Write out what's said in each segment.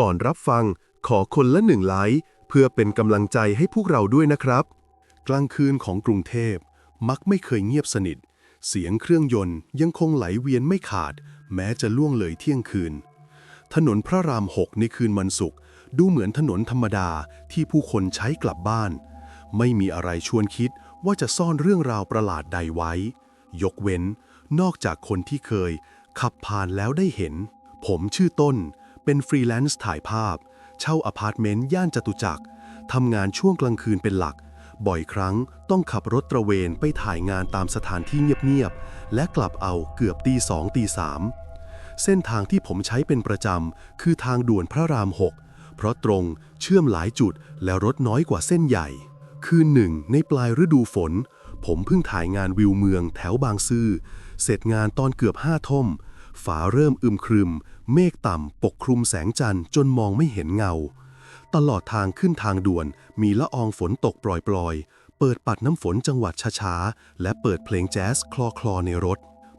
ก่อนรับฟัง ขอคนละหนึ่งไลค์เพื่อเป็นกำลังใจให้พวกเราด้วยนะครับ กลางคืนของกรุงเทพ มักไม่เคยเงียบสนิท เสียงเครื่องยนต์ยังคงไหลเวียนไม่ขาด แม้จะล่วงเลยเที่ยงคืน ถนนพระรามหกในคืนวันศุกร์ดูเหมือนถนนธรรมดาที่ผู้คนใช้กลับบ้าน ไม่มีอะไรชวนคิดว่าจะซ่อนเรื่องราวประหลาดใดไว้ ยกเว้น นอกจากคนที่เคย ขับผ่านแล้วได้เห็น ผมชื่อต้น เป็นฟรีแลนซ์ถ่ายภาพ เช่าอพาร์ตเมนต์ย่านจตุจักรทำงานช่วงกลางคืนเป็นหลัก บ่อยครั้งต้องขับรถตระเวนไปถ่ายงานตามสถานที่เงียบๆ และกลับเอาเกือบตีสองตีสามเส้นทางที่ผมใช้เป็นประจำ คือทางด่วนพระราม 6 เพราะตรงเชื่อมหลายจุดและรถน้อยกว่าเส้นใหญ่ คืนหนึ่งในปลายฤดูฝน ผมเพิ่งถ่ายงานวิวเมืองแถวบางซื่อเสร็จงานตอนเกือบห้าทุ่ม ฟ้าเริ่มอึมครึม เมฆต่ำปกคลุมแสงจันทร์จนมองไม่เห็นเงา ตลอดทางขึ้นทางด่วน มีละอองฝนตกปล่อยๆ เปิดปัดน้ำฝนจังหวัดช้าๆ และเปิดเพลงแจ๊สคลอคลอในรถ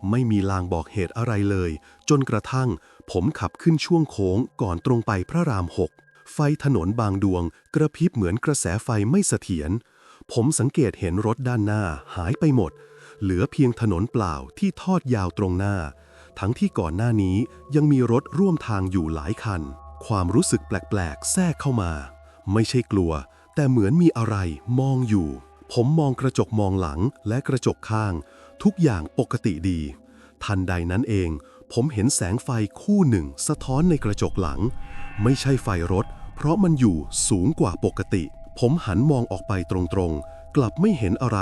ไม่มีลางบอกเหตุอะไรเลย จนกระทั่ง ผมขับขึ้นช่วงโค้งก่อนตรงไปพระรามหกไฟถนนบางดวง กระพริบเหมือนกระแสไฟไม่เสถียรผมสังเกตเห็นรถด้านหน้าหายไปหมด เหลือเพียงถนนเปล่าที่ทอดยาวตรงหน้า ทั้งที่ก่อนหน้านี้ยังมีรถร่วมทางอยู่หลายคัน ความรู้สึกแปลกๆ แทรกเข้ามา ไม่ใช่กลัว แต่เหมือนมีอะไรมองอยู่ ผมมองกระจกมองหลังและกระจกข้าง ทุกอย่างปกติดี ทันใดนั้นเอง ผมเห็นแสงไฟคู่หนึ่ง สะท้อนในกระจกหลัง ไม่ใช่ไฟรถ เพราะมันอยู่สูงกว่าปกติ ผมหันมองออกไปตรงๆ กลับไม่เห็นอะไร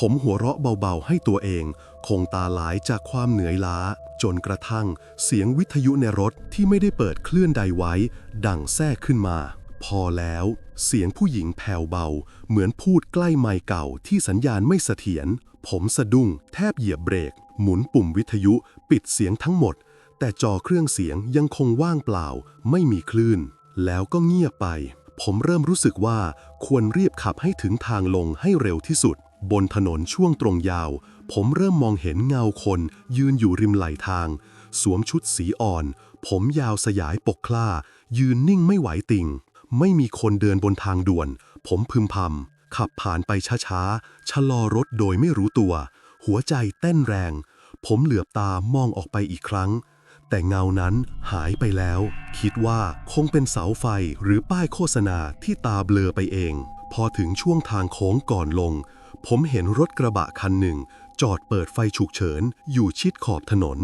ผมหัวเราะเบาๆ ให้ตัวเอง คงตาหลายจากความเหนื่อยล้า จนกระทั่ง เสียงวิทยุในรถที่ไม่ได้เปิดเคลื่อนใดไว้ ดังแทรกขึ้นมา พอแล้ว เสียงผู้หญิงแผ่วเบา เหมือนพูดใกล้ไมค์เก่าที่สัญญาณไม่เสถียร ผมสะดุ้ง แทบเหยียบเบรก หมุนปุ่มวิทยุ ปิดเสียงทั้งหมด แต่จอเครื่องเสียงยังคงว่างเปล่า ไม่มีคลื่น แล้วก็เงียบไป ผมเริ่มรู้สึกว่า ควรรีบขับให้ถึงทางลงให้เร็วที่สุด บนถนนช่วงตรงยาว ผมเริ่มมองเห็นเงาคนยืนอยู่ริมไหลทาง สวมชุดสีอ่อน ผมยาวสยายปกคล้า ยืนนิ่งไม่ไหวติงไม่มีคนเดินบนทางด่วน ผมพึมพำ ขับผ่านไปช้าๆ ชะลอรถโดยไม่รู้ตัว หัวใจเต้นแรง ผมเหลือบตามองออกไปอีกครั้ง แต่เงานั้นหายไปแล้ว คิดว่าคงเป็นเสาไฟหรือป้ายโฆษณาที่ตาเบลอไปเอง พอถึงช่วงทางโค้งก่อนลง ผมเห็นรถกระบะคันหนึ่ง จอดเปิดไฟฉุกเฉิน อยู่ชิดขอบถนน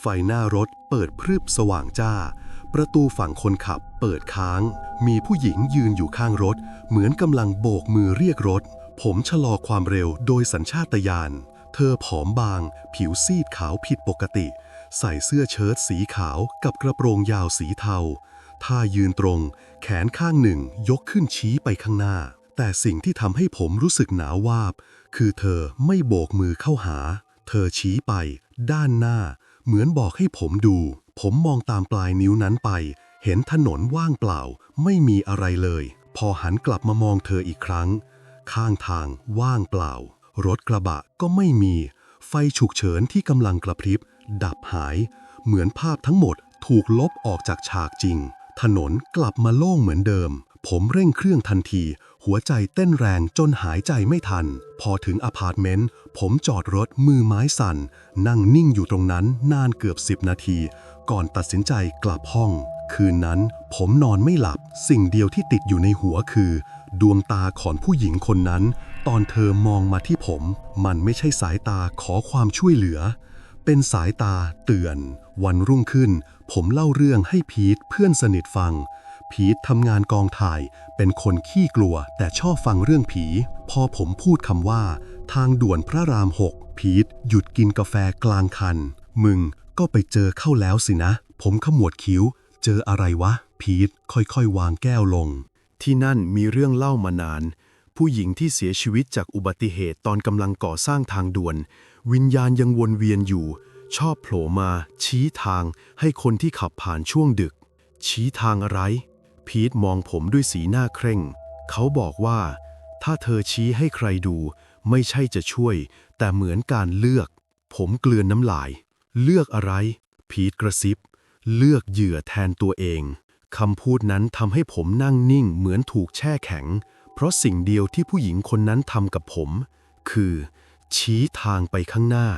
ไฟหน้ารถเปิดพรึบสว่างจ้า ประตูฝั่งคนขับเปิดค้าง มีผู้หญิงยืนอยู่ข้างรถ เหมือนกำลังโบกมือเรียกรถ ผมชะลอความเร็วโดยสัญชาตญาณ เธอผอมบาง ผิวซีดขาวผิดปกติ ใส่เสื้อเชิ้ตสีขาวกับกระโปรงยาวสีเทาท่ายืนตรง แขนข้างหนึ่งยกขึ้นชี้ไปข้างหน้า แต่สิ่งที่ทำให้ผมรู้สึกหนาววาบ คือเธอไม่โบกมือเข้าหา เธอชี้ไป ด้านหน้า เหมือนบอกให้ผมดู ผมมองตามปลายนิ้วนั้นไป เห็นถนนว่างเปล่า ไม่มีอะไรเลย พอหันกลับมามองเธออีกครั้ง ข้างทางว่างเปล่า รถกระบะก็ไม่มี ไฟฉุกเฉินที่กำลังกระพริบ ดับหาย เหมือนภาพทั้งหมดถูกลบออกจากฉากจริง ถนนกลับมาโล่งเหมือนเดิม ผมเร่งเครื่องทันที หัวใจเต้นแรงจนหายใจไม่ทัน พอถึงอพาร์ตเมนต์ ผมจอดรถมือไม้สั่น นั่งนิ่งอยู่ตรงนั้นนานเกือบสิบนาที ก่อนตัดสินใจกลับห้อง คืนนั้นผมนอนไม่หลับ สิ่งเดียวที่ติดอยู่ในหัวคือ ดวงตาของผู้หญิงคนนั้น ตอนเธอมองมาที่ผม มันไม่ใช่สายตาขอความช่วยเหลือ เป็นสายตาเตือน วันรุ่งขึ้น ผมเล่าเรื่องให้พีทเพื่อนสนิทฟัง พีททำงานกองถ่าย เป็นคนขี้กลัวแต่ชอบฟังเรื่องผี พอผมพูดคำว่า ทางด่วนพระรามหกพีทหยุดกินกาแฟกลางคัน มึงก็ไปเจอเข้าแล้วสินะ ผมขมวดคิ้ว เจออะไรวะ พีทค่อยๆ วางแก้วลง ที่นั่นมีเรื่องเล่ามานาน ผู้หญิงที่เสียชีวิตจากอุบัติเหตุตอนกำลังก่อสร้างทางด่วน วิญญาณยังวนเวียนอยู่ ชอบโผล่มา ชี้ทางให้คนที่ขับผ่านช่วงดึก ชี้ทางอะไร พีทมองผมด้วยสีหน้าเคร่ง เขาบอกว่า ถ้าเธอชี้ให้ใครดู ไม่ใช่จะช่วย แต่เหมือนการเลือก ผมเกลือนน้ำลาย เลือกอะไร พีทกระซิบ เลือกเหยื่อแทนตัวเองคำพูดนั้นทำให้ผมนั่งนิ่งเหมือนถูกแช่แข็ง เพราะสิ่งเดียวที่ผู้หญิงคนนั้นทำกับผม คือ ชี้ทางไปข้างหน้า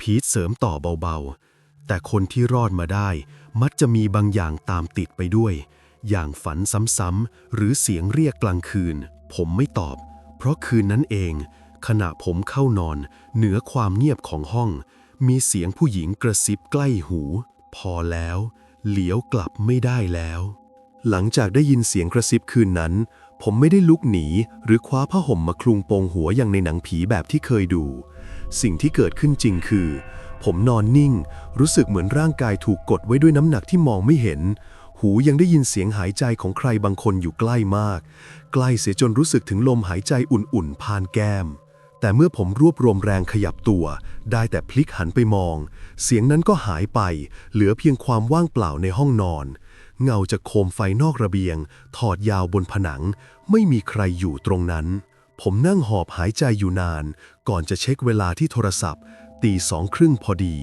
พีทเสริมต่อเบาๆ แต่คนที่รอดมาได้ มักจะมีบางอย่างตามติดไปด้วย อย่างฝันซ้ำๆหรือเสียงเรียกกลางคืน ผมไม่ตอบ เพราะคืนนั้นเอง ขณะผมเข้านอน เหนือความเงียบของห้อง มีเสียงผู้หญิงกระซิบใกล้หู พอแล้ว เหลียวกลับไม่ได้แล้ว หลังจากได้ยินเสียงกระซิบคืนนั้น ผมไม่ได้ลุกหนี หรือคว้าผ้าห่มมาคลุมโปงหัวอย่างในหนังผีแบบที่เคยดู สิ่งที่เกิดขึ้นจริงคือผมนอนนิ่ง รู้สึกเหมือนร่างกายถูกกดไว้ด้วยน้ำหนักที่มองไม่เห็น หูยังได้ยินเสียงหายใจของใครบางคนอยู่ใกล้มาก ใกล้เสียจนรู้สึกถึงลมหายใจอุ่นๆ ผ่านแก้ม แต่เมื่อผมรวบรวมแรงขยับตัว ได้แต่พลิกหันไปมอง เสียงนั้นก็หายไป เหลือเพียงความว่างเปล่าในห้องนอน เงาจากโคมไฟนอกระเบียง ถอดยาวบนผนัง ไม่มีใครอยู่ตรงนั้น ผมนั่งหอบหายใจอยู่นาน ก่อนจะเช็คเวลาที่โทรศัพท์ ตีสองครึ่งพอดี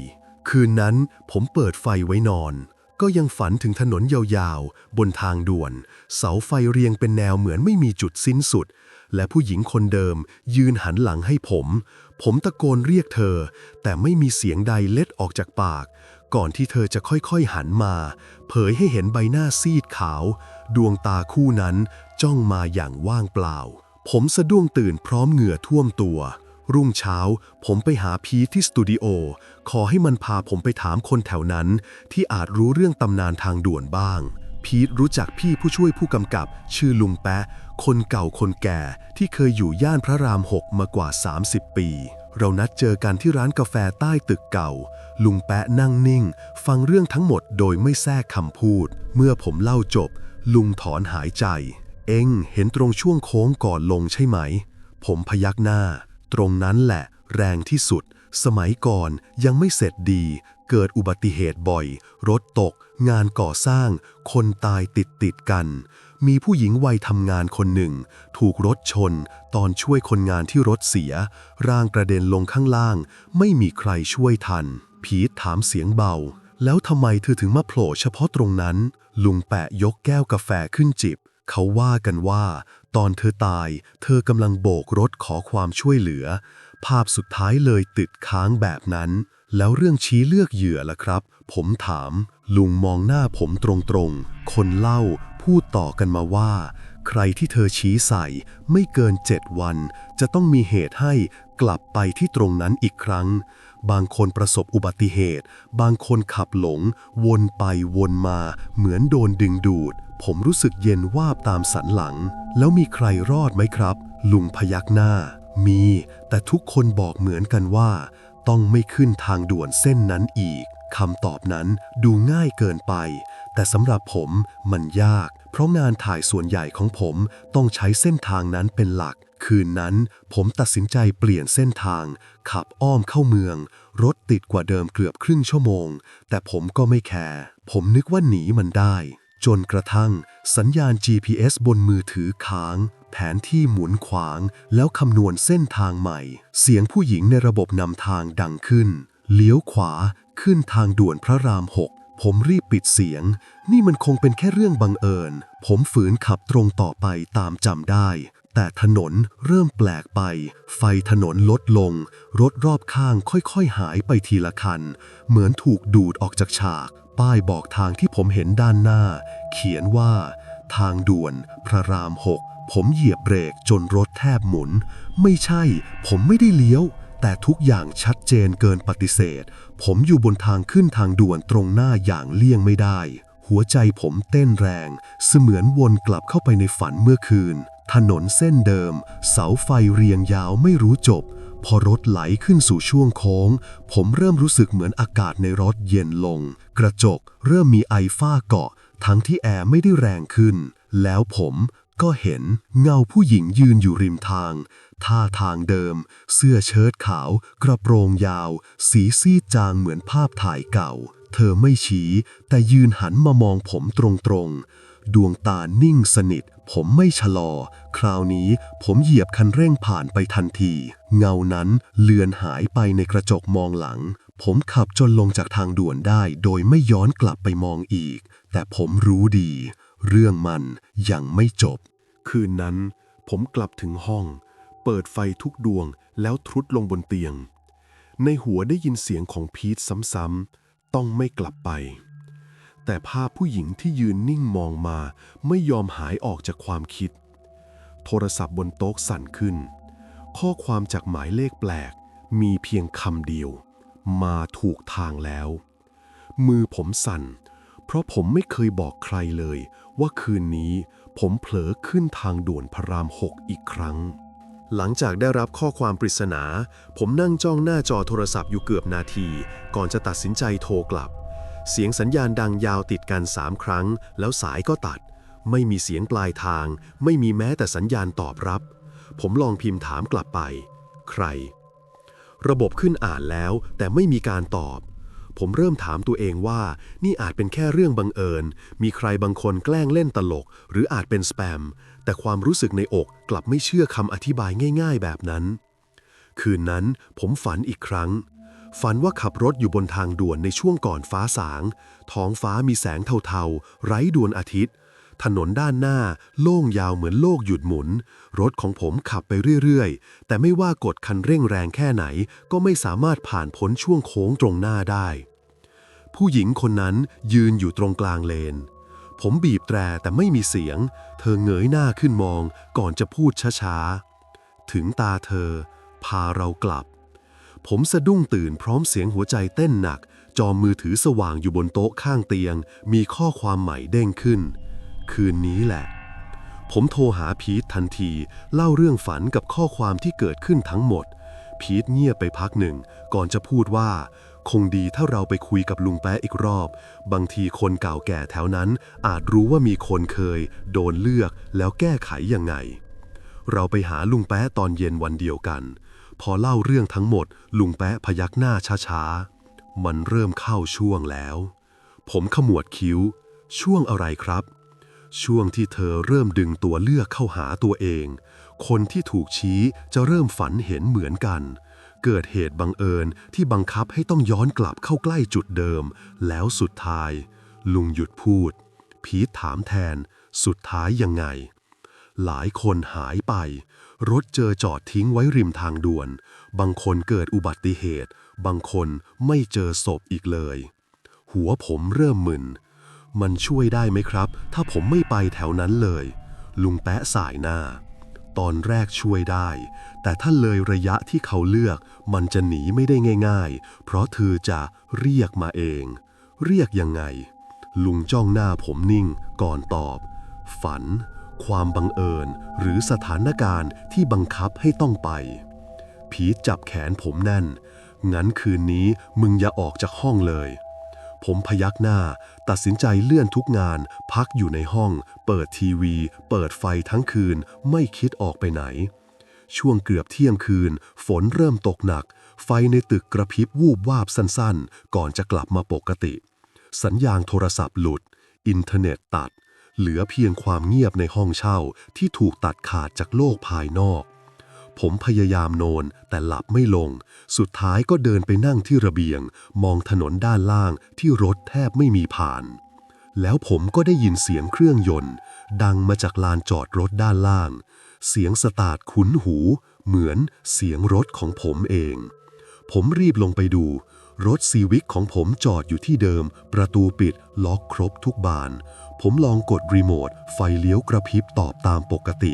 คืนนั้นผมเปิดไฟไว้นอน ก็ยังฝันถึงถนนยาวๆ บนทางด่วน เสาไฟเรียงเป็นแนวเหมือนไม่มีจุดสิ้นสุด และผู้หญิงคนเดิม ยืนหันหลังให้ผม ผมตะโกนเรียกเธอ แต่ไม่มีเสียงใดเล็ดออกจากปาก ก่อนที่เธอจะค่อยๆหันมา เผยให้เห็นใบหน้าซีดขาว ดวงตาคู่นั้นจ้องมาอย่างว่างเปล่า ผมสะดุ้งตื่นพร้อมเหงื่อท่วมตัว รุ่งเช้า ผมไปหาพีทที่สตูดิโอ ขอให้มันพาผมไปถามคนแถวนั้น ที่อาจรู้เรื่องตำนานทางด่วนบ้าง พีทรู้จักพี่ผู้ช่วยผู้กำกับ ชื่อลุงแปะ คนเก่าคนแก่ที่เคยอยู่ย่านพระรามหกมากว่า 30 ปี เรานัดเจอกันที่ร้านกาแฟใต้ตึกเก่า ลุงแปะนั่งนิ่ง ฟังเรื่องทั้งหมดโดยไม่แทรกคำพูด เมื่อผมเล่าจบ ลุงถอนหายใจ เอ็งเห็นตรงช่วงโค้งก่อนลงใช่ไหม ผมพยักหน้า ตรงนั้นแหละ แรงที่สุด สมัยก่อนยังไม่เสร็จดี เกิดอุบัติเหตุบ่อย รถตก งานก่อสร้าง คนตายติดติดกัน มีผู้หญิงวัยทำงานคนหนึ่ง ถูกรถชน ตอนช่วยคนงานที่รถเสีย ร่างกระเด็นลงข้างล่าง ไม่มีใครช่วยทัน พีทถามเสียงเบา แล้วทำไมเธอถึงมาโผล่เฉพาะตรงนั้น ลุงแปะยกแก้วกาแฟขึ้นจิบเขาว่ากันว่า ตอนเธอตาย เธอกำลังโบกรถขอความช่วยเหลือ ภาพสุดท้ายเลยติดค้างแบบนั้น แล้วเรื่องชี้เลือกเหยื่อล่ะครับ ผมถาม ลุงมองหน้าผมตรงๆ คนเล่าพูดต่อกันมาว่า ใครที่เธอชี้ใส่ ไม่เกินเจ็ดวัน จะต้องมีเหตุให้กลับไปที่ตรงนั้นอีกครั้ง บางคนประสบอุบัติเหตุ บางคนขับหลง วนไปวนมา เหมือนโดนดึงดูด ผมรู้สึกเย็นวาบตามสันหลัง แล้วมีใครรอดไหมครับ ลุงพยักหน้า มี แต่ทุกคนบอกเหมือนกันว่า ต้องไม่ขึ้นทางด่วนเส้นนั้นอีกคำตอบนั้นดูง่ายเกินไป แต่สำหรับผมมันยาก เพราะงานถ่ายส่วนใหญ่ของผมต้องใช้เส้นทางนั้นเป็นหลัก คืนนั้นผมตัดสินใจเปลี่ยนเส้นทาง ขับอ้อมเข้าเมือง รถติดกว่าเดิมเกือบครึ่งชั่วโมง แต่ผมก็ไม่แคร์ผมนึกว่าหนีมันได้ จนกระทั่ง สัญญาณ GPS บนมือถือค้าง แผนที่หมุนขวาง แล้วคำนวณเส้นทางใหม่ เสียงผู้หญิงในระบบนำทางดังขึ้น เลี้ยวขวาขึ้นทางด่วนพระรามหกผมรีบปิดเสียง นี่มันคงเป็นแค่เรื่องบังเอิญ ผมฝืนขับตรงต่อไปตามจำได้ แต่ถนนเริ่มแปลกไป ไฟถนนลดลง รถรอบข้างค่อยๆหายไปทีละคัน เหมือนถูกดูดออกจากฉาก ป้ายบอกทางที่ผมเห็นด้านหน้า เขียนว่า ทางด่วน พระรามหกผมเหยียบเบรกจนรถแทบหมุน ไม่ใช่ ผมไม่ได้เลี้ยว แต่ทุกอย่างชัดเจนเกินปฏิเสธ ผมอยู่บนทางขึ้นทางด่วนตรงหน้าอย่างเลี่ยงไม่ได้ หัวใจผมเต้นแรง เสมือนวนกลับเข้าไปในฝันเมื่อคืน ถนนเส้นเดิม เสาไฟเรียงยาวไม่รู้จบ พอรถไหลขึ้นสู่ช่วงโค้ง ผมเริ่มรู้สึกเหมือนอากาศในรถเย็นลง กระจกเริ่มมีไอฝ้าเกาะ ทั้งที่แอร์ไม่ได้แรงขึ้น แล้วผมก็เห็นเงาผู้หญิงยืนอยู่ริมทาง ท่าทางเดิม เสื้อเชิ้ตขาว กระโปรงยาว สีซีดจางเหมือนภาพถ่ายเก่า เธอไม่ชี้ แต่ยืนหันมามองผมตรงๆ ดวงตานิ่งสนิท ผมไม่ชะลอ คราวนี้ผมเหยียบคันเร่งผ่านไปทันที เงานั้นเลือนหายไปในกระจกมองหลัง ผมขับจนลงจากทางด่วนได้ โดยไม่ย้อนกลับไปมองอีก แต่ผมรู้ดี เรื่องมันยังไม่จบ คืนนั้น ผมกลับถึงห้อง เปิดไฟทุกดวงแล้วทรุดลงบนเตียง ในหัวได้ยินเสียงของพีทซ้ำๆต้องไม่กลับไป แต่ภาพผู้หญิงที่ยืนนิ่งมองมาไม่ยอมหายออกจากความคิด โทรศัพท์บนโต๊ะสั่นขึ้น ข้อความจากหมายเลขแปลก มีเพียงคำเดียว มาถูกทางแล้ว มือผมสั่น เพราะผมไม่เคยบอกใครเลย ว่าคืนนี้ผมเผลอขึ้นทางด่วนพระรามหกอีกครั้ง หลังจากได้รับข้อความปริศนา ผมนั่งจ้องหน้าจอโทรศัพท์อยู่เกือบนาที ก่อนจะตัดสินใจโทรกลับ เสียงสัญญาณดังยาวติดกันสามครั้ง แล้วสายก็ตัด ไม่มีเสียงปลายทาง ไม่มีแม้แต่สัญญาณตอบรับ ผมลองพิมพ์ถามกลับไป ใคร ระบบขึ้นอ่านแล้ว แต่ไม่มีการตอบ ผมเริ่มถามตัวเองว่า นี่อาจเป็นแค่เรื่องบังเอิญ มีใครบางคนแกล้งเล่นตลก หรืออาจเป็นสแปม แต่ความรู้สึกในอกกลับไม่เชื่อคำอธิบายง่าย ๆ แบบนั้น คืนนั้นผมฝันอีกครั้ง ฝันว่าขับรถอยู่บนทางด่วนในช่วงก่อนฟ้าสาง ท้องฟ้ามีแสงเทาๆ ไร้ดวงอาทิตย์ ถนนด้านหน้า โล่งยาวเหมือนโลกหยุดหมุน รถของผมขับไปเรื่อยๆ แต่ไม่ว่ากดคันเร่งแรงแค่ไหน ก็ไม่สามารถผ่านพ้นช่วงโค้งตรงหน้าได้ ผู้หญิงคนนั้นยืนอยู่ตรงกลางเลน ผมบีบแตรแต่ไม่มีเสียง เธอเงยหน้าขึ้นมอง ก่อนจะพูดช้าๆ ถึงตาเธอ พาเรากลับ ผมสะดุ้งตื่นพร้อมเสียงหัวใจเต้นหนัก จอมือถือสว่างอยู่บนโต๊ะข้างเตียง มีข้อความใหม่เด้งขึ้น คืนนี้แหละ ผมโทรหาพีททันที เล่าเรื่องฝันกับข้อความที่เกิดขึ้นทั้งหมด พีทเงียบไปพักหนึ่ง ก่อนจะพูดว่า คงดีถ้าเราไปคุยกับลุงแป๊ะอีกรอบ บางทีคนเก่าแก่แถวนั้น อาจรู้ว่ามีคนเคย โดนเลือกแล้วแก้ไขยังไง เราไปหาลุงแป๊ะตอนเย็นวันเดียวกัน พอเล่าเรื่องทั้งหมด ลุงแปะพยักหน้าช้าๆ มันเริ่มเข้าช่วงแล้ว ผมขมวดคิ้ว ช่วงอะไรครับ ช่วงที่เธอเริ่มดึงตัวเลือกเข้าหาตัวเอง คนที่ถูกชี้จะเริ่มฝันเห็นเหมือนกัน เกิดเหตุบังเอิญที่บังคับให้ต้องย้อนกลับเข้าใกล้จุดเดิม แล้วสุดท้าย ลุงหยุดพูด พีทถามแทน สุดท้ายยังไง หลายคนหายไป รถเจอจอดทิ้งไว้ริมทางด่วน บางคนเกิดอุบัติเหตุ บางคนไม่เจอศพอีกเลย หัวผมเริ่มมึน มันช่วยได้ไหมครับ ถ้าผมไม่ไปแถวนั้นเลย ลุงแปะสายหน้า ตอนแรกช่วยได้ แต่ถ้าเลยระยะที่เขาเลือก มันจะหนีไม่ได้ง่าย ๆ เพราะเธอจะเรียกมาเอง เรียกยังไง ลุงจ้องหน้าผมนิ่งก่อนตอบ ฝัน ความบังเอิญหรือสถานการณ์ที่บังคับให้ต้องไปพีจับแขนผมแน่น งั้นคืนนี้มึงอย่าออกจากห้องเลย ผมพยักหน้า ตัดสินใจเลื่อนทุกงาน พักอยู่ในห้อง เปิดทีวี เปิดไฟทั้งคืน ไม่คิดออกไปไหน ช่วงเกือบเที่ยงคืน ฝนเริ่มตกหนัก ไฟในตึกกระพริบวูบวาบสั้นๆ ก่อนจะกลับมาปกติ สัญญาณโทรศัพท์หลุด อินเทอร์เน็ตตัด เหลือเพียงความเงียบในห้องเช่าที่ถูกตัดขาดจากโลกภายนอก ผมพยายามโนนแต่หลับไม่ลง สุดท้ายก็เดินไปนั่งที่ระเบียง มองถนนด้านล่างที่รถแทบไม่มีผ่าน แล้วผมก็ได้ยินเสียงเครื่องยนต์ ดังมาจากลานจอดรถด้านล่าง เสียงสตาร์ทคุ้นหู เหมือนเสียงรถของผมเอง ผมรีบลงไปดูรถซีวิกของผมจอดอยู่ที่เดิม ประตูปิดล็อกครบทุกบาน ผมลองกดรีโมทไฟเลี้ยวกระพริบตอบตามปกติ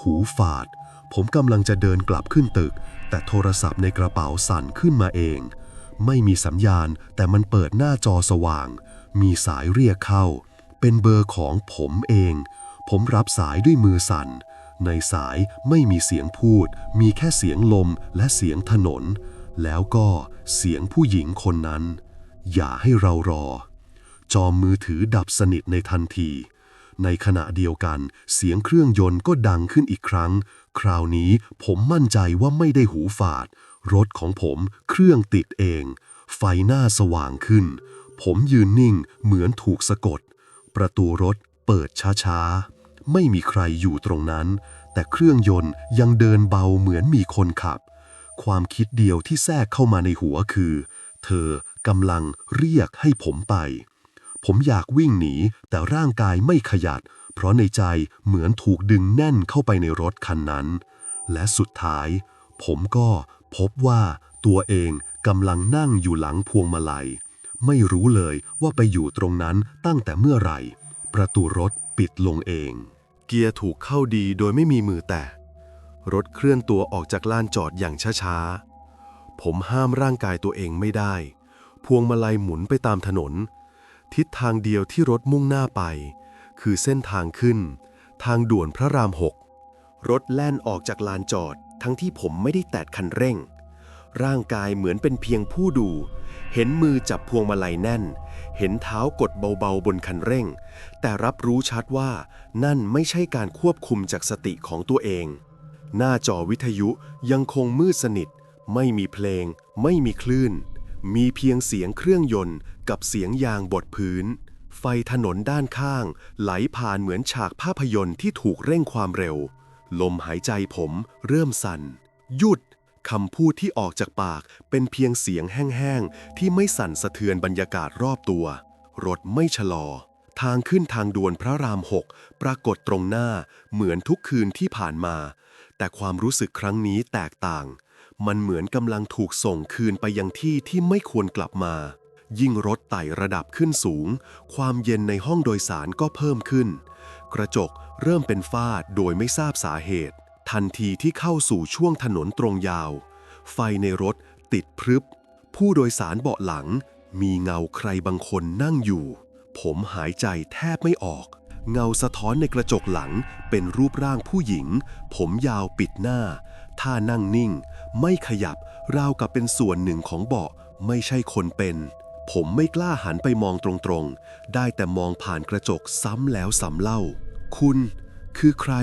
หูฝาด ผมกำลังจะเดินกลับขึ้นตึก แต่โทรศัพท์ในกระเป๋าสั่นขึ้นมาเอง ไม่มีสัญญาณแต่มันเปิดหน้าจอสว่าง มีสายเรียกเข้า เป็นเบอร์ของผมเอง ผมรับสายด้วยมือสั่น ในสายไม่มีเสียงพูด มีแค่เสียงลมและเสียงถนน แล้วก็เสียงผู้หญิงคนนั้น อย่าให้เรารอ จอมือถือดับสนิทในทันที ในขณะเดียวกัน เสียงเครื่องยนต์ก็ดังขึ้นอีกครั้ง คราวนี้ผมมั่นใจว่าไม่ได้หูฝาด รถของผมเครื่องติดเอง ไฟหน้าสว่างขึ้น ผมยืนนิ่งเหมือนถูกสะกด ประตูรถเปิดช้าๆ ไม่มีใครอยู่ตรงนั้น แต่เครื่องยนต์ยังเดินเบาเหมือนมีคนขับ ความคิดเดียวที่แทรกเข้ามาในหัวคือ เธอกำลังเรียกให้ผมไป ผมอยากวิ่งหนี แต่ร่างกายไม่ขยับเพราะในใจเหมือนถูกดึงแน่นเข้าไปในรถคันนั้น และสุดท้าย ผมก็พบว่าตัวเองกำลังนั่งอยู่หลังพวงมาลัย ไม่รู้เลยว่าไปอยู่ตรงนั้นตั้งแต่เมื่อไหร่ ประตูรถปิดลงเอง เกียร์ถูกเข้าดีโดยไม่มีมือแตะ รถเคลื่อนตัวออกจากลานจอดอย่างช้าๆ ผมห้ามร่างกายตัวเองไม่ได้ พวงมาลัยหมุนไปตามถนน ทิศทางเดียวที่รถมุ่งหน้าไป คือเส้นทางขึ้น ทางด่วนพระรามหกรถแล่นออกจากลานจอด ทั้งที่ผมไม่ได้แตะคันเร่ง ร่างกายเหมือนเป็นเพียงผู้ดู เห็นมือจับพวงมาลัยแน่น เห็นเท้ากดเบาๆบนคันเร่ง แต่รับรู้ชัดว่านั่นไม่ใช่การควบคุมจากสติของตัวเอง หน้าจอวิทยุยังคงมืดสนิท ไม่มีเพลง ไม่มีคลื่น มีเพียงเสียงเครื่องยนต์ กับเสียงยางบดพื้น ไฟถนนด้านข้าง ไหลผ่านเหมือนฉากภาพยนตร์ที่ถูกเร่งความเร็ว ลมหายใจผมเริ่มสั่น หยุดคำพูดที่ออกจากปากเป็นเพียงเสียงแห้งๆ ที่ไม่สั่นสะเทือนบรรยากาศรอบตัว รถไม่ชะลอ ทางขึ้นทางด่วนพระรามหกปรากฏตรงหน้าเหมือนทุกคืนที่ผ่านมา แต่ความรู้สึกครั้งนี้แตกต่าง มันเหมือนกำลังถูกส่งคืนไปยังที่ที่ไม่ควรกลับมา ยิ่งรถไต่ระดับขึ้นสูง ความเย็นในห้องโดยสารก็เพิ่มขึ้น กระจกเริ่มเป็นฝ้าโดยไม่ทราบสาเหตุ ทันทีที่เข้าสู่ช่วงถนนตรงยาว ไฟในรถติดพรึบ ผู้โดยสารเบาะหลัง มีเงาใครบางคนนั่งอยู่ ผมหายใจแทบไม่ออก เงาสะท้อนในกระจกหลังเป็นรูปร่างผู้หญิง ผมยาวปิดหน้า ท่านั่งนิ่ง ไม่ขยับราวกับเป็นส่วนหนึ่งของเบาะไม่ใช่คนเป็น ผมไม่กล้าหันไปมองตรงๆ ได้แต่มองผ่านกระจกซ้ำแล้วซ้ำเล่า คุณคือใคร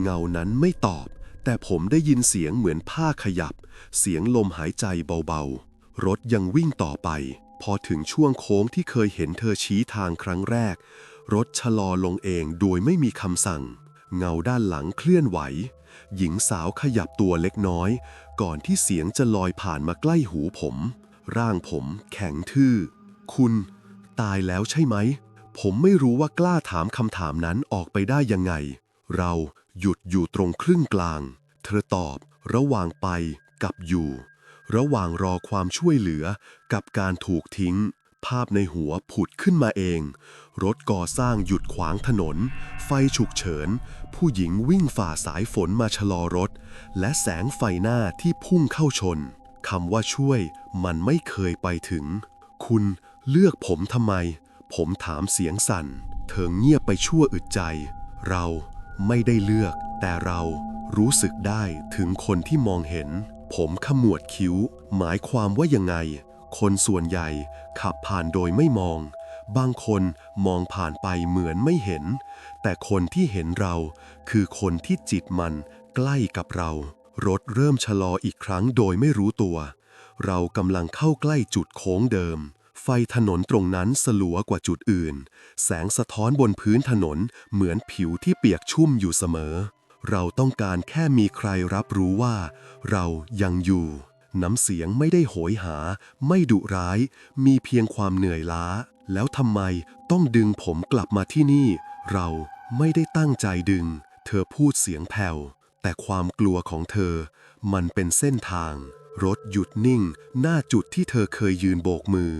เงานั้นไม่ตอบ แต่ผมได้ยินเสียงเหมือนผ้าขยับ เสียงลมหายใจเบาๆ รถยังวิ่งต่อไป พอถึงช่วงโค้งที่เคยเห็นเธอชี้ทางครั้งแรก รถชะลอลงเองโดยไม่มีคำสั่ง เงาด้านหลังเคลื่อนไหว หญิงสาวขยับตัวเล็กน้อย ก่อนที่เสียงจะลอยผ่านมาใกล้หูผม ร่างผม แข็งทื่อ คุณ ตายแล้วใช่ไหม ผมไม่รู้ว่ากล้าถามคำถามนั้นออกไปได้ยังไง เราหยุดอยู่ตรงครึ่งกลาง เธอตอบ ระหว่างไปกับอยู่ ระหว่างรอความช่วยเหลือกับการถูกทิ้ง ภาพในหัวผุดขึ้นมาเอง รถก่อสร้างหยุดขวางถนน ไฟฉุกเฉิน ผู้หญิงวิ่งฝ่าสายฝนมาชะลอรถ และแสงไฟหน้าที่พุ่งเข้าชน คำว่าช่วยมันไม่เคยไปถึง คุณเลือกผมทำไม ผมถามเสียงสั่น เธอเงียบไปชั่วอึดใจ เราไม่ได้เลือก แต่เรารู้สึกได้ถึงคนที่มองเห็น ผมขมวดคิ้ว หมายความว่ายังไง คนส่วนใหญ่ขับผ่านโดยไม่มอง บางคนมองผ่านไปเหมือนไม่เห็น แต่คนที่เห็นเราคือคนที่จิตมันใกล้กับเรา รถเริ่มชะลออีกครั้งโดยไม่รู้ตัว เรากำลังเข้าใกล้จุดโค้งเดิม ไฟถนนตรงนั้นสลัวกว่าจุดอื่น แสงสะท้อนบนพื้นถนนเหมือนผิวที่เปียกชุ่มอยู่เสมอ เราต้องการแค่มีใครรับรู้ว่า เรายังอยู่ น้ำเสียงไม่ได้โหยหา ไม่ดุร้าย มีเพียงความเหนื่อยล้า แล้วทำไมต้องดึงผมกลับมาที่นี่ เราไม่ได้ตั้งใจดึง เธอพูดเสียงแผ่ว แต่ความกลัวของเธอ มันเป็นเส้นทาง รถหยุดนิ่ง หน้าจุดที่เธอเคยยืนโบกมือ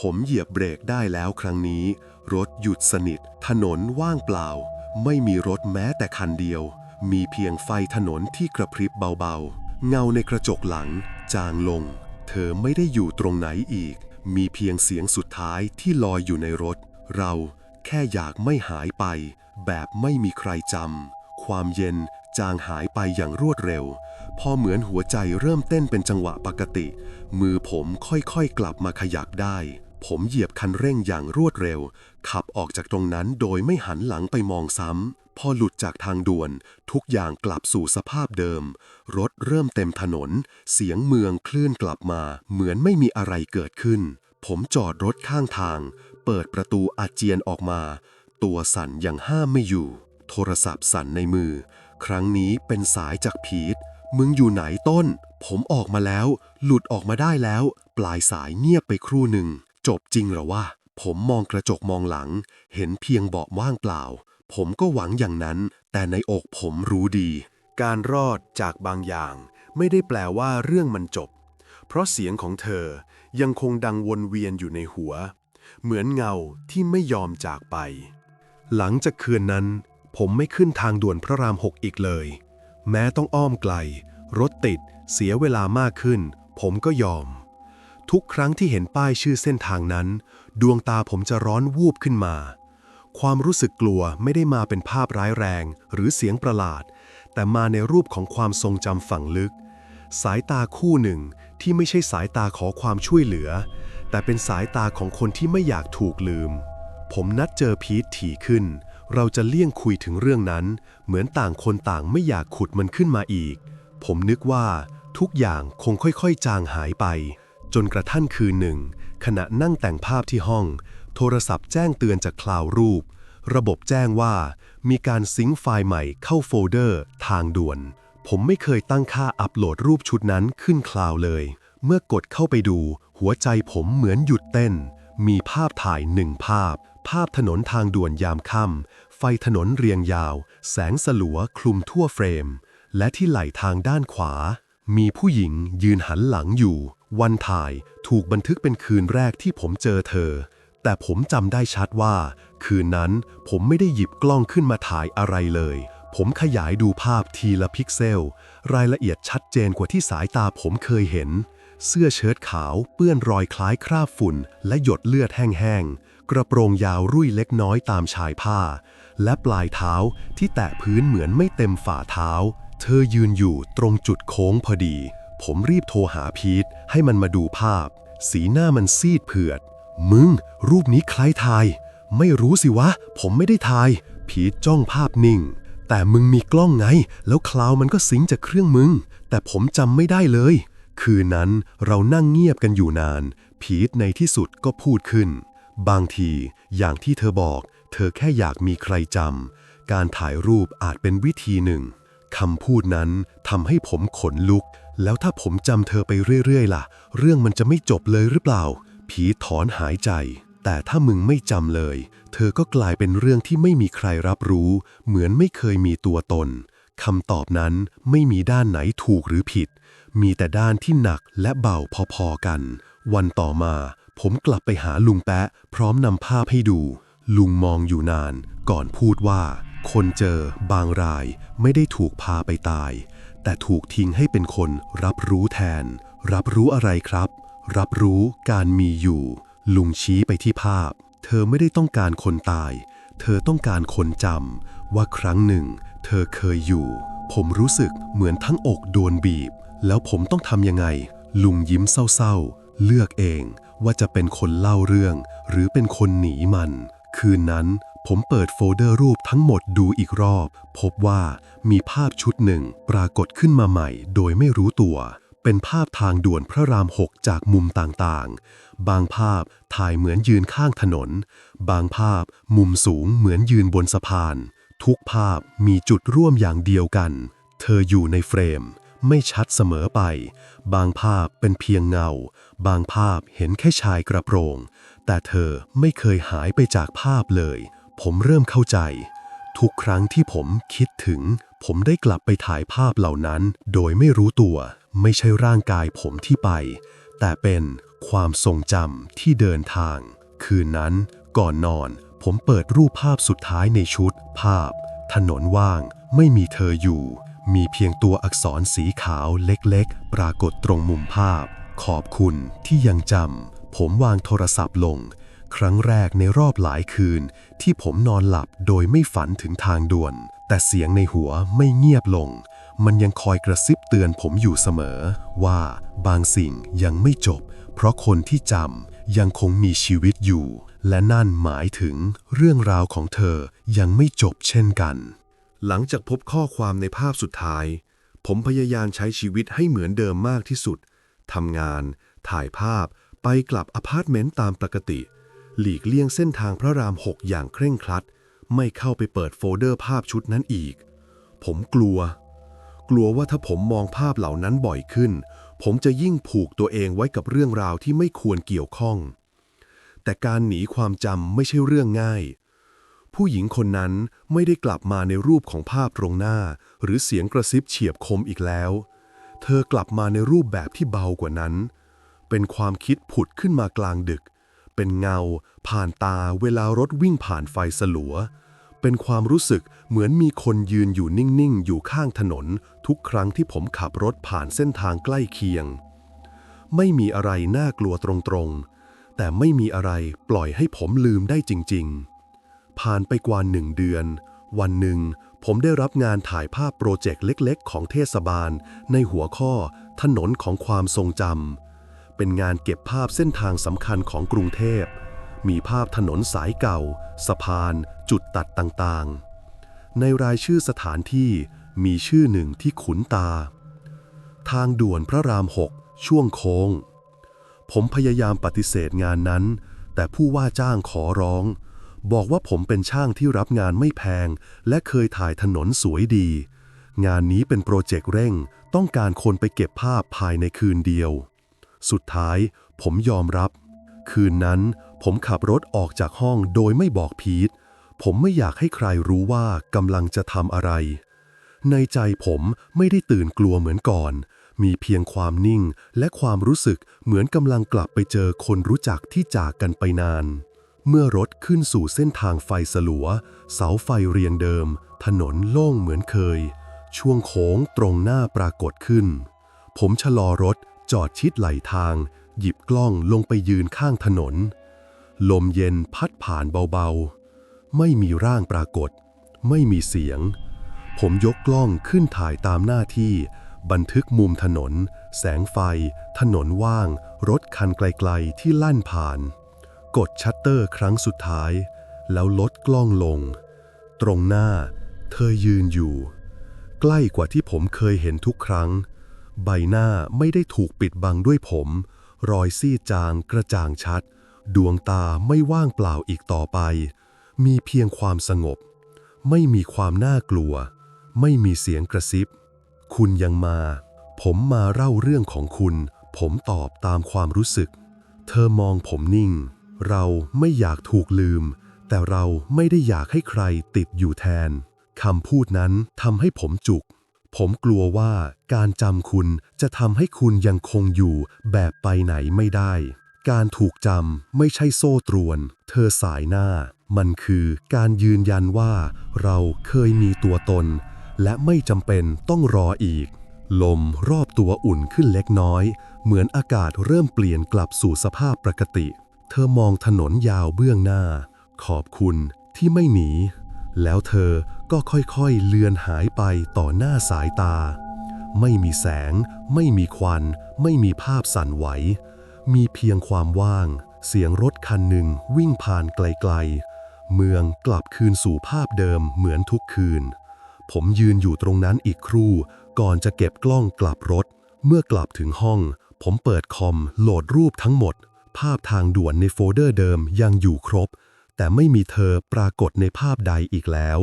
ผมเหยียบเบรกได้แล้วครั้งนี้ รถหยุดสนิท ถนนว่างเปล่า ไม่มีรถแม้แต่คันเดียว มีเพียงไฟถนนที่กระพริบเบาๆ เงาในกระจกหลัง จางลง เธอไม่ได้อยู่ตรงไหนอีก มีเพียงเสียงสุดท้ายที่ลอยอยู่ในรถ เราแค่อยากไม่หายไป แบบไม่มีใครจำความเย็น จางหายไปอย่างรวดเร็ว พอเหมือนหัวใจเริ่มเต้นเป็นจังหวะปกติ มือผมค่อยๆกลับมาขยับได้ ผมเหยียบคันเร่งอย่างรวดเร็ว ขับออกจากตรงนั้นโดยไม่หันหลังไปมองซ้ำ พอหลุดจากทางด่วน ทุกอย่างกลับสู่สภาพเดิม รถเริ่มเต็มถนน เสียงเมืองคลื่นกลับมา เหมือนไม่มีอะไรเกิดขึ้น ผมจอดรถข้างทาง เปิดประตูอาเจียนออกมา ตัวสั่นอย่างห้ามไม่อยู่ โทรศัพท์สั่นในมือ ครั้งนี้เป็นสายจากพีทมึงอยู่ไหนต้น ผมออกมาแล้ว หลุดออกมาได้แล้ว ปลายสายเงียบไปครู่หนึ่ง จบจริงเหรอวะ ผมมองกระจกมองหลัง เห็นเพียงเบาะว่างเปล่า ผมก็หวังอย่างนั้น แต่ในอกผมรู้ดี การรอดจากบางอย่าง ไม่ได้แปลว่าเรื่องมันจบ เพราะเสียงของเธอยังคงดังวนเวียนอยู่ในหัว เหมือนเงาที่ไม่ยอมจากไป หลังจากคืนนั้น ผมไม่ขึ้นทางด่วนพระรามหกอีกเลย แม้ต้องอ้อมไกล รถติด เสียเวลามากขึ้น ผมก็ยอม ทุกครั้งที่เห็นป้ายชื่อเส้นทางนั้น ดวงตาผมจะร้อนวูบขึ้นมา ความรู้สึกกลัวไม่ได้มาเป็นภาพร้ายแรง หรือเสียงประหลาด แต่มาในรูปของความทรงจำฝังลึก สายตาคู่หนึ่งที่ไม่ใช่สายตาขอความช่วยเหลือ แต่เป็นสายตาของคนที่ไม่อยากถูกลืม ผมนัดเจอพีทถี่ขึ้น เราจะเลี่ยงคุยถึงเรื่องนั้น เหมือนต่างคนต่างไม่อยากขุดมันขึ้นมาอีก ผมนึกว่าทุกอย่างคงค่อยๆ จางหายไป จนกระทั่งคืนหนึ่ง ขณะนั่งแต่งภาพที่ห้อง โทรศัพท์แจ้งเตือนจากคลาวรูป ระบบแจ้งว่า มีการซิงค์ไฟล์ใหม่เข้าโฟลเดอร์ ทางด่วน ผมไม่เคยตั้งค่าอัปโหลดรูปชุดนั้นขึ้นคลาวเลย เมื่อกดเข้าไปดู หัวใจผมเหมือนหยุดเต้น มีภาพถ่ายหนึ่งภาพ ภาพถนนทางด่วนยามค่ำ ไฟถนนเรียงยาว แสงสลัวคลุมทั่วเฟรม และที่ไหล่ทางด้านขวา มีผู้หญิงยืนหันหลังอยู่ วันถ่ายถูกบันทึกเป็นคืนแรกที่ผมเจอเธอ แต่ผมจำได้ชัดว่า คืนนั้นผมไม่ได้หยิบกล้องขึ้นมาถ่ายอะไรเลย ผมขยายดูภาพทีละพิกเซล รายละเอียดชัดเจนกว่าที่สายตาผมเคยเห็น เสื้อเชิ้ตขาวเปื้อนรอยคล้ายคราบฝุ่น และหยดเลือดแห้งๆ กระโปรงยาวรุ่ยเล็กน้อยตามชายผ้า และปลายเท้าที่แตะพื้นเหมือนไม่เต็มฝ่าเท้า เธอยืนอยู่ตรงจุดโค้งพอดี ผมรีบโทรหาพีทให้มันมาดูภาพ สีหน้ามันซีดเผือด มึง รูปนี้คล้ายทาย ไม่รู้สิวะ ผมไม่ได้ทาย พีทจ้องภาพนิ่ง แต่มึงมีกล้องไง แล้วคลาวมันก็สิงจากเครื่องมึง แต่ผมจำไม่ได้เลย คืนนั้นเรานั่งเงียบกันอยู่นาน พีทในที่สุดก็พูดขึ้น บางทีอย่างที่เธอบอก เธอแค่อยากมีใครจำการถ่ายรูปอาจเป็นวิธีหนึ่งคำพูดนั้นทำให้ผมขนลุก แล้วถ้าผมจำเธอไปเรื่อยๆ ล่ะ เรื่องมันจะไม่จบเลยหรือเปล่า ผีถอนหายใจ แต่ถ้ามึงไม่จำเลย เธอก็กลายเป็นเรื่องที่ไม่มีใครรับรู้ เหมือนไม่เคยมีตัวตนคำตอบนั้นไม่มีด้านไหนถูกหรือผิด มีแต่ด้านที่หนักและเบาพอๆกัน วันต่อมา ผมกลับไปหาลุงแปะ พร้อมนำภาพให้ดู ลุงมองอยู่นาน ก่อนพูดว่า คนเจอบางรายไม่ได้ถูกพาไปตาย แต่ถูกทิ้งให้เป็นคนรับรู้แทน รับรู้อะไรครับ รับรู้การมีอยู่ ลุงชี้ไปที่ภาพ เธอไม่ได้ต้องการคนตาย เธอต้องการคนจำว่าครั้งหนึ่ง เธอเคยอยู่ ผมรู้สึกเหมือนทั้งอกโดนบีบ แล้วผมต้องทำยังไง ลุงยิ้มเศร้าๆ เลือกเอง ว่าจะเป็นคนเล่าเรื่อง หรือเป็นคนหนีมัน คืนนั้นผมเปิดโฟลเดอร์รูปทั้งหมดดูอีกรอบ พบว่ามีภาพชุดหนึ่งปรากฏขึ้นมาใหม่ โดยไม่รู้ตัว เป็นภาพทางด่วนพระรามหกจากมุมต่างๆ บางภาพถ่ายเหมือนยืนข้างถนน บางภาพมุมสูงเหมือนยืนบนสะพาน ทุกภาพมีจุดร่วมอย่างเดียวกัน เธออยู่ในเฟรม ไม่ชัดเสมอไป บางภาพเป็นเพียงเงา บางภาพเห็นแค่ชายกระโปรง แต่เธอไม่เคยหายไปจากภาพเลย ผมเริ่มเข้าใจ ทุกครั้งที่ผมคิดถึง ผมได้กลับไปถ่ายภาพเหล่านั้น โดยไม่รู้ตัว ไม่ใช่ร่างกายผมที่ไป แต่เป็นความทรงจำที่เดินทาง คืนนั้นก่อนนอน ผมเปิดรูปภาพสุดท้ายในชุด ภาพ ถนนว่าง ไม่มีเธออยู่ มีเพียงตัวอักษรสีขาวเล็กๆ ปรากฏตรงมุมภาพ ขอบคุณที่ยังจำ ผมวางโทรศัพท์ลง ครั้งแรกในรอบหลายคืน ที่ผมนอนหลับโดยไม่ฝันถึงทางด่วน แต่เสียงในหัวไม่เงียบลง มันยังคอยกระซิบเตือนผมอยู่เสมอ ว่าบางสิ่งยังไม่จบ เพราะคนที่จำยังคงมีชีวิตอยู่ และนั่นหมายถึงเรื่องราวของเธอยังไม่จบเช่นกัน หลังจากพบข้อความในภาพสุดท้าย ผมพยายามใช้ชีวิตให้เหมือนเดิมมากที่สุด ทำงาน ถ่ายภาพ ไปกลับอพาร์ตเมนต์ตามปกติ หลีกเลี่ยงเส้นทางพระรามหกอย่างเคร่งครัด ไม่เข้าไปเปิดโฟลเดอร์ภาพชุดนั้นอีก ผมกลัว กลัวว่าถ้าผมมองภาพเหล่านั้นบ่อยขึ้น ผมจะยิ่งผูกตัวเองไว้กับเรื่องราวที่ไม่ควรเกี่ยวข้อง แต่การหนีความจำไม่ใช่เรื่องง่าย ผู้หญิงคนนั้นไม่ได้กลับมาในรูปของภาพตรงหน้า หรือเสียงกระซิบเฉียบคมอีกแล้ว เธอกลับมาในรูปแบบที่เบากว่านั้น เป็นความคิดผุดขึ้นมากลางดึก เป็นเงา ผ่านตาเวลารถวิ่งผ่านไฟสลัว เป็นความรู้สึกเหมือนมีคนยืนอยู่นิ่งๆ อยู่ข้างถนน ทุกครั้งที่ผมขับรถผ่านเส้นทางใกล้เคียง ไม่มีอะไรน่ากลัวตรงๆ แต่ไม่มีอะไรปล่อยให้ผมลืมได้จริง ๆ ผ่านไปกว่าหนึ่งเดือน วันหนึ่ง ผมได้รับงานถ่ายภาพโปรเจกต์เล็กๆ ของเทศบาล ในหัวข้อ ถนนของความทรงจำเป็นงานเก็บภาพเส้นทางสำคัญของกรุงเทพ มีภาพถนนสายเก่า สะพาน จุดตัดต่างๆ ในรายชื่อสถานที่มีชื่อหนึ่งที่ขุนตา ทางด่วนพระรามหกช่วงโค้ง ผมพยายามปฏิเสธงานนั้น แต่ผู้ว่าจ้างขอร้อง บอกว่าผมเป็นช่างที่รับงานไม่แพง และเคยถ่ายถนนสวยดี งานนี้เป็นโปรเจกต์เร่ง ต้องการคนไปเก็บภาพภายในคืนเดียว สุดท้ายผมยอมรับ คืนนั้นผมขับรถออกจากห้องโดยไม่บอกพีท ผมไม่อยากให้ใครรู้ว่ากำลังจะทำอะไร ในใจผมไม่ได้ตื่นกลัวเหมือนก่อน มีเพียงความนิ่งและความรู้สึกเหมือนกำลังกลับไปเจอคนรู้จักที่จากกันไปนาน เมื่อรถขึ้นสู่เส้นทางไฟสลัว เสาไฟเรียงเดิม ถนนโล่งเหมือนเคย ช่วงโค้งตรงหน้าปรากฏขึ้น ผมชะลอรถจอดชิดไหลทาง หยิบกล้องลงไปยืนข้างถนน ลมเย็นพัดผ่านเบาๆ ไม่มีร่างปรากฏ ไม่มีเสียง ผมยกกล้องขึ้นถ่ายตามหน้าที่ บันทึกมุมถนน แสงไฟ ถนนว่าง รถคันไกลๆที่ลั่นผ่าน กดชัตเตอร์ครั้งสุดท้าย แล้วลดกล้องลง ตรงหน้า เธอยืนอยู่ ใกล้กว่าที่ผมเคยเห็นทุกครั้ง ใบหน้าไม่ได้ถูกปิดบังด้วยผม รอยซีดจางกระจ่างชัด ดวงตาไม่ว่างเปล่าอีกต่อไป มีเพียงความสงบ ไม่มีความน่ากลัว ไม่มีเสียงกระซิบ คุณยังมา ผมมาเล่าเรื่องของคุณ ผมตอบตามความรู้สึก เธอมองผมนิ่ง เราไม่อยากถูกลืม แต่เราไม่ได้อยากให้ใครติดอยู่แทนคำพูดนั้นทำให้ผมจุก ผมกลัวว่าการจำคุณจะทำให้คุณยังคงอยู่แบบไปไหนไม่ได้ การถูกจำไม่ใช่โซ่ตรวน เธอสายหน้า มันคือการยืนยันว่าเราเคยมีตัวตน และไม่จำเป็นต้องรออีก ลมรอบตัวอุ่นขึ้นเล็กน้อย เหมือนอากาศเริ่มเปลี่ยนกลับสู่สภาพปกติ เธอมองถนนยาวเบื้องหน้า ขอบคุณที่ไม่หนี แล้วเธอก็ค่อยๆเลือนหายไปต่อหน้าสายตา ไม่มีแสง ไม่มีควัน ไม่มีภาพสั่นไหว มีเพียงความว่าง เสียงรถคันหนึ่งวิ่งผ่านไกลๆ เมืองกลับคืนสู่ภาพเดิมเหมือนทุกคืน ผมยืนอยู่ตรงนั้นอีกครู่ ก่อนจะเก็บกล้องกลับรถ เมื่อกลับถึงห้อง ผมเปิดคอมโหลดรูปทั้งหมด ภาพทางด่วนในโฟลเดอร์เดิมยังอยู่ครบ แต่ไม่มีเธอปรากฏในภาพใดอีกแล้ว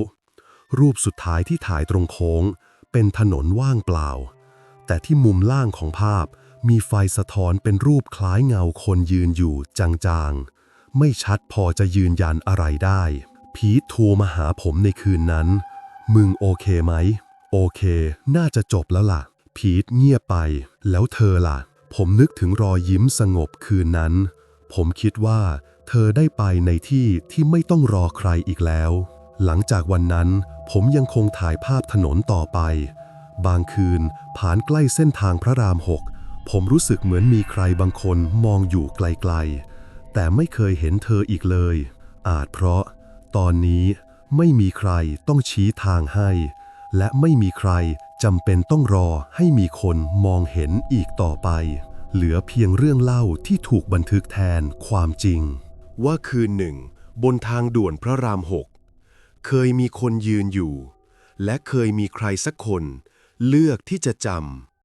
รูปสุดท้ายที่ถ่ายตรงโค้ง เป็นถนนว่างเปล่า แต่ที่มุมล่างของภาพมีไฟสะท้อนเป็นรูปคล้ายเงาคนยืนอยู่จางๆ ไม่ชัดพอจะยืนยันอะไรได้ พีทโทรมาหาผมในคืนนั้น มึงโอเคไหม โอเค น่าจะจบแล้วล่ะ พีทเงียบไป แล้วเธอล่ะ ผมนึกถึงรอยยิ้มสงบคืนนั้น ผมคิดว่าเธอได้ไปในที่ที่ไม่ต้องรอใครอีกแล้ว หลังจากวันนั้น ผมยังคงถ่ายภาพถนนต่อไป บางคืนผ่านใกล้เส้นทางพระรามหก ผมรู้สึกเหมือนมีใครบางคนมองอยู่ไกลๆ แต่ไม่เคยเห็นเธออีกเลย อาจเพราะ ตอนนี้ไม่มีใครต้องชี้ทางให้ และไม่มีใคร จำเป็นต้องรอให้มีคนมองเห็นอีกต่อไป เหลือเพียงเรื่องเล่าที่ถูกบันทึกแทนความจริง ว่าคืนหนึ่ง บนทางด่วนพระรามหกเคยมีคนยืนอยู่ และเคยมีใครสักคน เลือกที่จะจำ